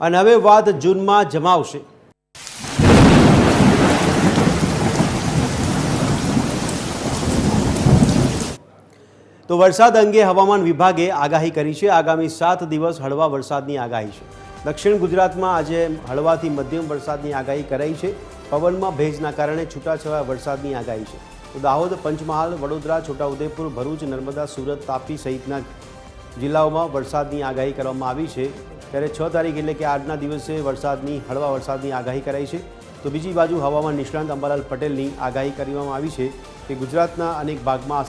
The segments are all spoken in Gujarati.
અને હવે વાત જૂનમાં જમાવશે. તો વરસાદ અંગે હવામાન વિભાગે આગાહી કરી છે. આગામી સાત દિવસ હળવા વરસાદની આગાહી છે. દક્ષિણ ગુજરાતમાં આજે હળવાથી મધ્યમ વરસાદની આગાહી કરાઈ છે. પવનમાં ભેજના કારણે છૂટાછવાયા વરસાદની આગાહી છે. તો દાહોદ, પંચમહાલ, વડોદરા, છોટાઉદેપુર, ભરૂચ, નર્મદા, સુરત, તાપી સહિતના જિલ્લાઓમાં વરસાદની આગાહી કરવામાં આવી છે. ત્યારે છ તારીખ એટલે કે આજના દિવસે વરસાદની, હળવા વરસાદની આગાહી કરાઈ છે. તો બીજી બાજુ હવામાન નિષ્ણાંત અંબાલાલ પટેલની આગાહી કરવામાં આવી છે કે ગુજરાતના અનેક ભાગમાં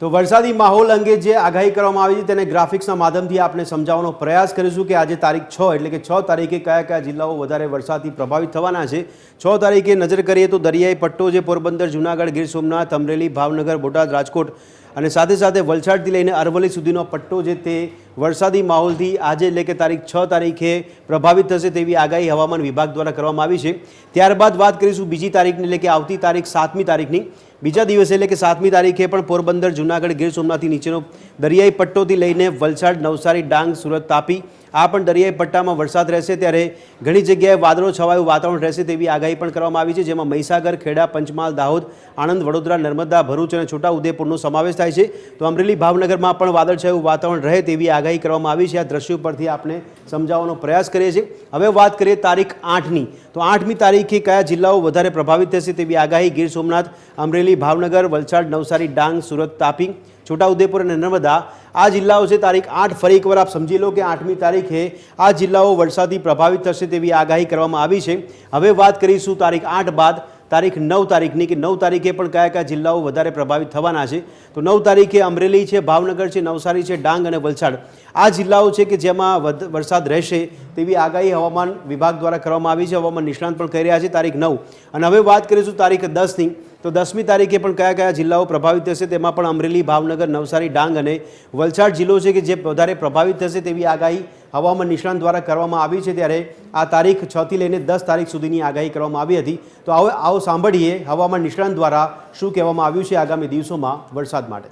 તો વરસાદી માહોલ અંગે જે આગાહી કરવામાં આવી છે તેને ગ્રાફિક્સના માધ્યમથી આપણે સમજાવવાનો પ્રયાસ કરીશું કે આજે તારીખ છ એટલે કે છ તારીખે કયા કયા જિલ્લાઓ વધારે વરસાદથી પ્રભાવિત થવાના છે. છ તારીખે નજર કરીએ તો દરિયાઈ પટ્ટો જે પોરબંદર, જૂનાગઢ, ગીર સોમનાથ, અમરેલી, ભાવનગર, બોટાદ, રાજકોટ અને સાથે સાથે વલસાડથી લઈને અરવલ્લી સુધીનો પટ્ટો જે તે વરસાદી માહોલથી આજે એટલે કે તારીખ છ તારીખે પ્રભાવિત થશે તેવી આગાહી હવામાન વિભાગ દ્વારા કરવામાં આવી છે. ત્યારબાદ વાત કરીશું બીજી તારીખની એટલે કે આવતી તારીખ સાતમી તારીખની. બીજા દિવસે એટલે કે સાતમી તારીખે પણ પોરબંદર, જૂનાગઢ, ગીર સોમનાથથી નીચેનો દરિયાઈ પટ્ટોથી લઈને વલસાડ, નવસારી, ડાંગ, સુરત તાપી આ પણ દરિયાઈ પટ્ટામાં વરસાદ રહેશે ત્યારે ઘણી જગ્યાએ વાદળો છવાયું વાતાવરણ રહેશે તેવી આગાહી પણ કરવામાં આવી છે, જેમાં મહીસાગર, ખેડા, પંચમહાલ, દાહોદ, આણંદ, વડોદરા, નર્મદા, ભરૂચ અને છોટાઉદેપુરનો સમાવેશ થાય છે. તો અમરેલી, ભાવનગરમાં પણ વાદળછાયું વાતાવરણ રહે તેવી આગાહી કરવામાં આવી છે. આ દ્રશ્યો પરથી આપણે સમજાવવાનો પ્રયાસ કરીએ છીએ. હવે વાત કરીએ તારીખ આઠની. તો આઠમી તારીખે કયા જિલ્લાઓ વધારે પ્રભાવિત થશે તેવી આગાહી? ગીર સોમનાથ, અમરેલી, ભાવનગર, વલસાડ, નવસારી, ડાંગ, સુરત, તાપી. છોટાઉદેપુર અને નર્મદા, આ જિલ્લાઓ છે તારીખ આઠ ફરી એકવાર આપ સમજી લો કે આઠમી તારીખે આ જિલ્લાઓ વરસાદથી પ્રભાવિત થશે તેવી આગાહી કરવામાં આવી છે. હવે વાત કરીશું તારીખ આઠ બાદ તારીખ નવ તારીખની કે નવ તારીખે પણ કયા કયા જિલ્લાઓ વધારે પ્રભાવિત થવાના છે? તો નવ તારીખે અમરેલી છે, ભાવનગર છે, નવસારી છે, ડાંગ અને વલસાડ. આ જિલ્લાઓ છે કે જેમાં વરસાદ રહેશે તેવી આગાહી હવામાન વિભાગ દ્વારા કરવામાં આવી છે. હવામાન નિષ્ણાંત પણ કહી રહ્યા છે, તારીખ નવ. અને હવે વાત કરીશું તારીખ દસની. તો દસમી તારીખે પણ કયા કયા જિલ્લાઓ પ્રભાવિત થશે તેમાં પણ અમરેલી, ભાવનગર, નવસારી, ડાંગ અને વલસાડ જિલ્લો છે કે જે વધારે પ્રભાવિત થશે તેવી આગાહી હવામાન નિષ્ણાંત દ્વારા કરવામાં આવી છે ત્યારે આ તારીખ છ થી લઈને દસ તારીખ સુધીની આગાહી કરવામાં આવી હતી તો આવો આવો સાંભળીએ હવામાન નિષ્ણાંત દ્વારા શું કહેવામાં આવ્યું છે આગામી દિવસોમાં વરસાદ માટે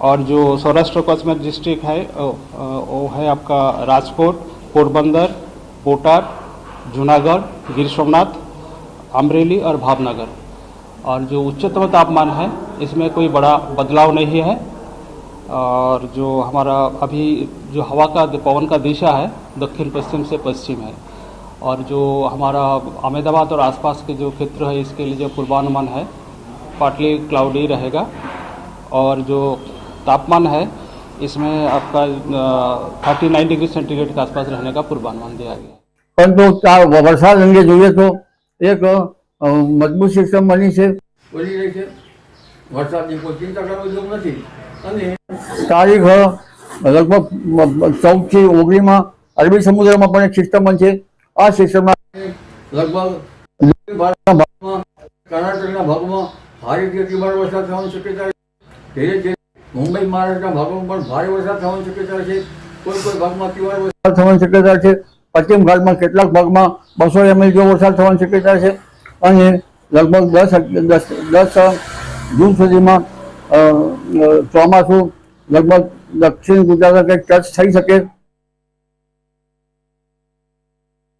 और जो सौराष्ट्र कच्छ में डिस्ट्रिक्ट है अ, अ, वो है आपका राजकोट पोरबंदर बोटाद जूनागढ़ गिर सोमनाथ अमरेली और भावनगर और जो उच्चतम तापमान है इसमें कोई बड़ा बदलाव नहीं है और जो हमारा अभी जो हवा का पवन का दिशा है दक्षिण पश्चिम से पश्चिम है और जो हमारा अहमदाबाद और आसपास के जो क्षेत्र है इसके लिए जो पूर्वानुमान है पार्टली क्लाउडी रहेगा और जो तापमान है इसमें आपका थर्टी नाइन डिग्री सेंटीग्रेड के आसपास रहने का पूर्वानुमान दिया गया है પરંતુ આ વરસાદ અંગે જોઈએ તો એક અ, મજબૂત સિસ્ટમ બની છે બની રહી છે વરસાદની કોઈ ચિંતા કરવાની જરૂર નથી અને તારીખ લગભગ ચૌદથી ઓગણીમાં અરબી સમુદ્રમાં પણ એક સિસ્ટમ બનશે આ સિસ્ટમમાં લગભગ ભારતના ભાગમાં કર્ણાટકના ભાગમાં ભારે અતિભારે વરસાદ થવાની શક્યતા છે ધીરે ધીરે મુંબઈ મહારાષ્ટ્રના ભાગોમાં પણ ભારે વરસાદ થવાની શક્યતા છે. કોઈ કોઈ ભાગમાં અતિભારે વરસાદ થવાની શક્યતા છે. પશ્ચિમ ઘાટમાં કેટલાક ભાગમાં બસો એમએલ જેવો વરસાદ થવાની શક્યતા છે. અને લગભગ દસ દસ દસ જૂન સુધીમાં ચોમાસું લગભગ દક્ષિણ ગુજરાત કંઈક ટચ થઈ શકે.